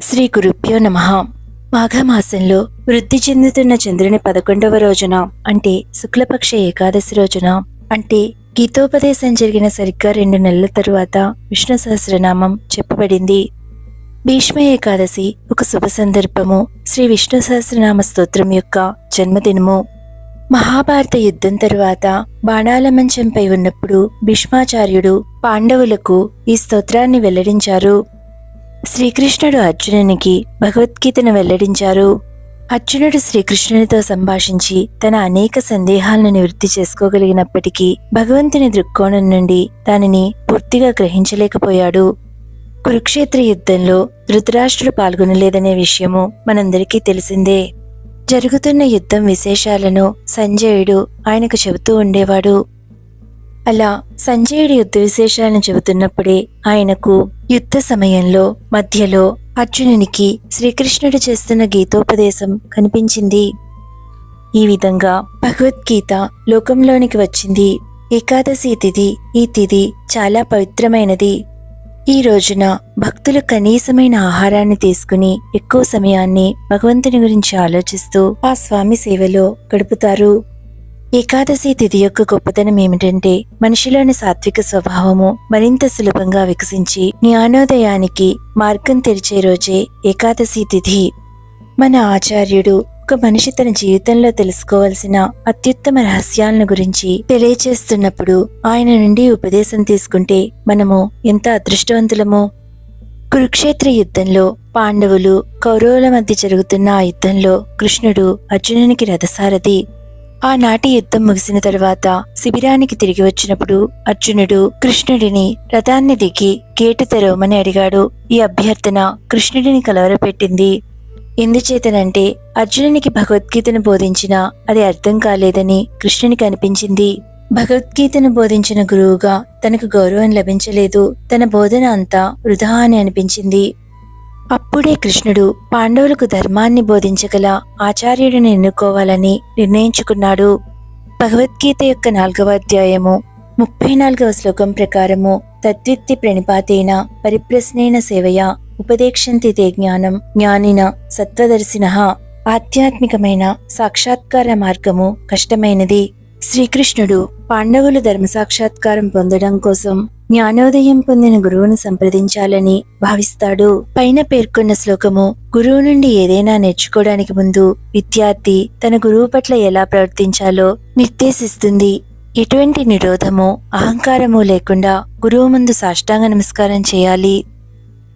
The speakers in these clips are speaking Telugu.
శ్రీ గురుభ్యో నమ. మాఘమాసంలో వృద్ధి చెందుతున్న చంద్రుని పదకొండవ రోజున అంటే శుక్లపక్ష ఏకాదశి రోజున అంటే గీతోపదేశం జరిగిన సరిగ్గా రెండు నెలల తరువాత విష్ణు సహస్రనామం చెప్పబడింది. భీష్మ ఏకాదశి ఒక శుభ సందర్భము శ్రీ విష్ణు సహస్రనామ స్తోత్రం యొక్క జన్మదినము. మహాభారత యుద్ధం తరువాత బాణాల మంచంపై ఉన్నప్పుడు భీష్మాచార్యుడు పాండవులకు ఈ స్తోత్రాన్ని వెల్లడించారు. శ్రీకృష్ణుడు అర్జునునికి భగవద్గీతను వెల్లడించారు. అర్జునుడు శ్రీకృష్ణునితో సంభాషించి తన అనేక సందేహాలను నివృత్తి చేసుకోగలిగినప్పటికీ భగవంతుని దృక్కోణం నుండి దానిని పూర్తిగా గ్రహించలేకపోయాడు. కురుక్షేత్ర యుద్ధంలో ధృతరాష్ట్రుడు పాల్గొనలేదనే విషయము మనందరికీ తెలిసిందే. జరుగుతున్న యుద్ధం విశేషాలను సంజయుడు ఆయనకు చెబుతూ ఉండేవాడు. అలా సంజయుడి యుద్ధ విశేషాలను చెబుతున్నప్పుడే ఆయనకు యుద్ధ సమయంలో మధ్యలో అర్జునునికి శ్రీకృష్ణుడు చేస్తున్న గీతోపదేశం కనిపించింది. ఈ విధంగా భగవద్గీత లోకంలోనికి వచ్చింది. ఏకాదశి తిథి ఈ తిథి చాలా పవిత్రమైనది. ఈ రోజున భక్తులు కనీసమైన ఆహారాన్ని తీసుకుని ఎక్కువ సమయాన్ని భగవంతుని గురించి ఆలోచిస్తూ ఆ స్వామి సేవలో గడుపుతారు. ఏకాదశి తిథి యొక్క గొప్పతనం ఏమిటంటే మనిషిలోని సాత్విక స్వభావము మరింత సులభంగా వికసించి జ్ఞానోదయానికి మార్గం తెరిచే రోజే ఏకాదశి తిథి. మన ఆచార్యుడు ఒక మనిషి తన జీవితంలో తెలుసుకోవలసిన అత్యుత్తమ రహస్యాలను గురించి తెలియచేస్తున్నప్పుడు ఆయన నుండి ఉపదేశం తీసుకుంటే మనము ఎంత అదృష్టవంతులమో. కురుక్షేత్ర యుద్ధంలో పాండవులు కౌరవుల మధ్య జరుగుతున్న ఆ యుద్ధంలో కృష్ణుడు అర్జునునికి రథసారథి ఆనాటి యుద్ధం ముగిసిన తరువాత శిబిరానికి తిరిగి వచ్చినప్పుడు అర్జునుడు కృష్ణుడిని రథాన్ని దిగి గేటు తెరవమని అడిగాడు. ఈ అభ్యర్థన కృష్ణుడిని కలవరపెట్టింది. ఎందుచేతనంటే అర్జునునికి భగవద్గీతను బోధించినా అది అర్థం కాలేదని కృష్ణునికి అనిపించింది. భగవద్గీతను బోధించిన గురువుగా తనకు గౌరవం లభించలేదు. తన బోధన అంతా వృధా అని అనిపించింది. అప్పుడే కృష్ణుడు పాండవులకు ధర్మాన్ని బోధించగల ఆచార్యుడిని ఎన్నుకోవాలని నిర్ణయించుకున్నాడు. భగవద్గీత యొక్క నాలుగవ అధ్యాయము ముప్పై నాలుగవ శ్లోకం ప్రకారము తద్విత్తి ప్రణిపాతేన పరిప్రశ్నైన సేవయ ఉపదేక్షంతితే జ్ఞానం జ్ఞానిన సత్వదర్శిన ఆధ్యాత్మికమైన సాక్షాత్కార మార్గము కష్టమైనది. శ్రీకృష్ణుడు పాండవులు ధర్మ సాక్షాత్కారం పొందడం కోసం జ్ఞానోదయం పొందిన గురువును సంప్రదించాలని భావిస్తాడు. పైన పేర్కొన్న శ్లోకము గురువు నుండి ఏదైనా నేర్చుకోవడానికి ముందు విద్యార్థి తన గురువు పట్ల ఎలా ప్రవర్తించాలో నిర్దేశిస్తుంది. ఎటువంటి నిరోధము అహంకారము లేకుండా గురువు ముందు సాష్టాంగ నమస్కారం చేయాలి.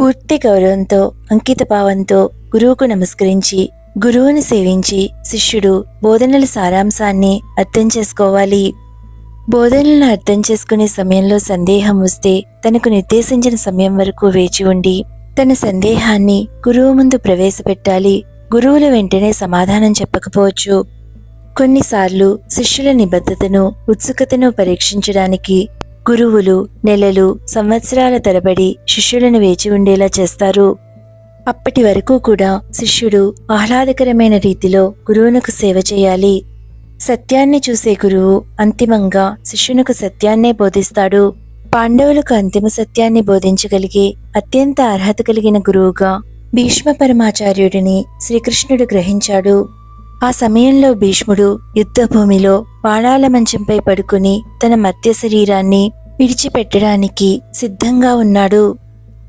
పూర్తి గౌరవంతో అంకిత భావంతో గురువుకు నమస్కరించి గురువుని సేవించి శిష్యుడు బోధనల సారాంశాన్ని అర్థం చేసుకోవాలి. బోధనలను అర్థం చేసుకునే సమయంలో సందేహం వస్తే తనకు నిర్దేశించిన సమయం వరకు వేచి ఉండి తన సందేహాన్ని గురువు ముందు ప్రవేశపెట్టాలి. గురువులు వెంటనే సమాధానం చెప్పకపోవచ్చు. కొన్నిసార్లు శిష్యుల నిబద్ధతను ఉత్సుకతను పరీక్షించడానికి గురువులు నెలలు సంవత్సరాల తరబడి శిష్యులను వేచి ఉండేలా చేస్తారు. అప్పటి వరకు కూడా శిష్యుడు ఆహ్లాదకరమైన రీతిలో గురువునకు సేవ చేయాలి. సత్యాన్ని చూసే గురువు అంతిమంగా శిష్యునకు సత్యాన్నే బోధిస్తాడు. పాండవులకు అంతిమ సత్యాన్ని బోధించగలిగే అత్యంత అర్హత కలిగిన గురువుగా భీష్మ పరమాచార్యుడిని శ్రీకృష్ణుడు గ్రహించాడు. ఆ సమయంలో భీష్ముడు యుద్ధభూమిలో బాణాల మంచంపై పడుకుని తన మధ్య శరీరాన్ని విడిచిపెట్టడానికి సిద్ధంగా ఉన్నాడు.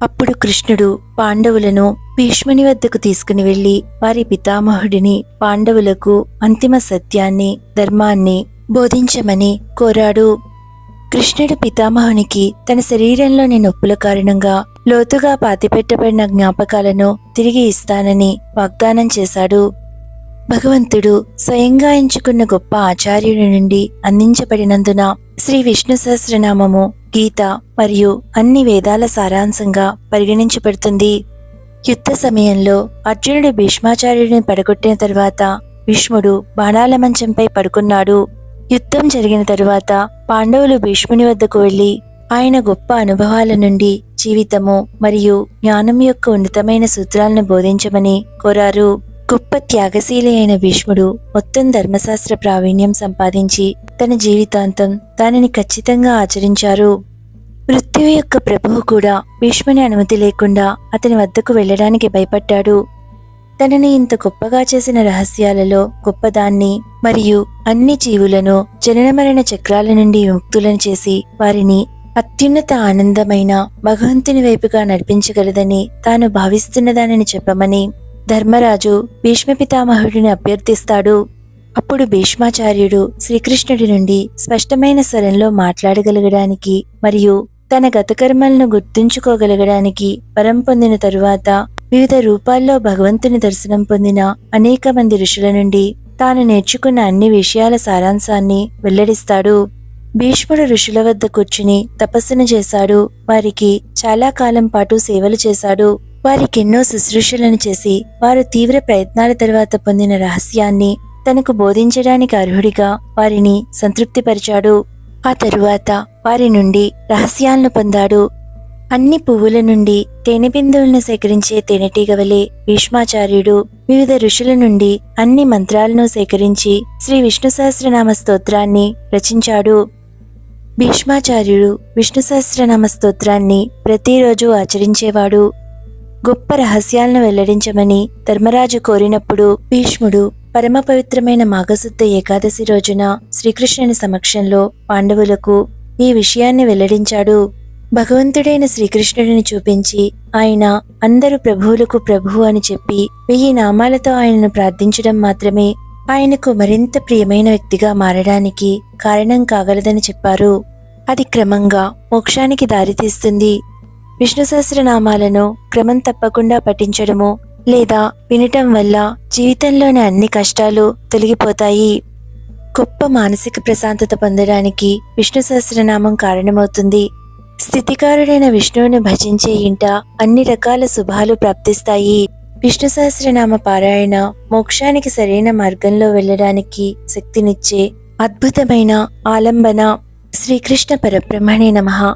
అప్పుడు కృష్ణుడు పాండవులను భీష్ముని వద్దకు తీసుకుని వెళ్ళి వారి పితామహుడిని పాండవులకు అంతిమ సత్యాన్ని ధర్మాన్ని బోధించమని కోరాడు. కృష్ణుడు పితామహునికి తన శరీరంలోని నొప్పుల కారణంగా లోతుగా పాతిపెట్టబడిన జ్ఞాపకాలను తిరిగి ఇస్తానని వాగ్దానం చేశాడు. భగవంతుడు స్వయంగా ఎంచుకున్న గొప్ప ఆచార్యుడి నుండి అందించబడినందున శ్రీ విష్ణు సహస్రనామము గీత మరియు అన్ని వేదాల సారాంశంగా పరిగణించబడుతుంది. యుద్ధ సమయంలో అర్జునుడు భీష్మాచార్యుడిని పడగొట్టిన తరువాత భీష్ముడు బాణాల మంచంపై పడుకున్నాడు. యుద్ధం జరిగిన తరువాత పాండవులు భీష్ముని వద్దకు వెళ్ళి ఆయన గొప్ప అనుభవాల నుండి జీవితము మరియు జ్ఞానం యొక్క ఉన్నతమైన సూత్రాలను బోధించమని కోరారు. గొప్ప త్యాగశీలి అయిన భీష్ముడు మొత్తం ధర్మశాస్త్ర ప్రావీణ్యం సంపాదించి తన జీవితాంతం దానిని ఖచ్చితంగా ఆచరించారు. మృత్యువు యొక్క ప్రభువు కూడా భీష్ముని అనుమతి లేకుండా అతని వద్దకు వెళ్ళడానికి భయపడ్డాడు. తనని ఇంత గొప్పగా చేసిన రహస్యాలలో గొప్పదాన్ని మరియు అన్ని జీవులను జనన మరణ చక్రాల నుండి విముక్తులను చేసి వారిని అత్యున్నత ఆనందమైన భగవంతుని వైపుగా నడిపించగలదని తాను భావిస్తున్నదానని చెప్పమని ధర్మరాజు భీష్మ పితామహుడిని అభ్యర్థిస్తాడు. అప్పుడు భీష్మాచార్యుడు శ్రీకృష్ణుడి నుండి స్పష్టమైన స్వరంలో మాట్లాడగలగడానికి మరియు తన గతకర్మలను గుర్తుంచుకోగలగడానికి వరం పొందిన తరువాత వివిధ రూపాల్లో భగవంతుని దర్శనం పొందిన అనేక మంది ఋషుల నుండి తాను నేర్చుకున్న అన్ని విషయాల సారాంశాన్ని వెల్లడిస్తాడు. భీష్ముడు ఋషుల వద్ద కూర్చుని తపస్సును చేశాడు. వారికి చాలా కాలం పాటు సేవలు చేశాడు. వారికెన్నో శుశ్రూషలను చేసి వారు తీవ్ర ప్రయత్నాల తర్వాత పొందిన రహస్యాన్ని తనకు బోధించడానికి అర్హుడిగా వారిని సంతృప్తిపరిచాడు. ఆ తరువాత వారి నుండి రహస్యాలను పొందాడు. అన్ని పువ్వుల నుండి తేనె బిందువులను సేకరించే తేనెటీగవలే భీష్మాచార్యుడు వివిధ ఋషుల నుండి అన్ని మంత్రాలను సేకరించి శ్రీ విష్ణు సహస్రనామ స్తోత్రాన్ని రచించాడు. భీష్మాచార్యుడు విష్ణు సహస్రనామ స్తోత్రాన్ని ప్రతిరోజు ఆచరించేవాడు. గొప్ప రహస్యాలను వెల్లడించమని ధర్మరాజు కోరినప్పుడు భీష్ముడు పరమ పవిత్రమైన మాఘశుద్ధ ఏకాదశి రోజున శ్రీకృష్ణుని సమక్షంలో పాండవులకు ఈ విషయాన్ని వెల్లడించాడు. భగవంతుడైన శ్రీకృష్ణుడిని చూపించి ఆయన అందరు ప్రభువులకు ప్రభువు అని చెప్పి వెయ్యి నామాలతో ఆయనను ప్రార్థించడం మాత్రమే ఆయనకు మరింత ప్రియమైన వ్యక్తిగా మారడానికి కారణం కాగలదని చెప్పారు. అది క్రమంగా మోక్షానికి దారితీస్తుంది. విష్ణు సహస్రనామాలను క్రమం తప్పకుండా పఠించడము లేదా వినటం వల్ల జీవితంలోని అన్ని కష్టాలు తొలగిపోతాయి. గొప్ప మానసిక ప్రశాంతత పొందడానికి విష్ణు సహస్రనామం కారణమవుతుంది. స్థితికారుడైన విష్ణువుని భజించే ఇంట అన్ని రకాల శుభాలు ప్రాప్తిస్తాయి. విష్ణు సహస్రనామ పారాయణ మోక్షానికి సరైన మార్గంలో వెళ్ళడానికి శక్తినిచ్చే అద్భుతమైన ఆలంబన శ్రీకృష్ణ పరబ్రహ్మణే నమ.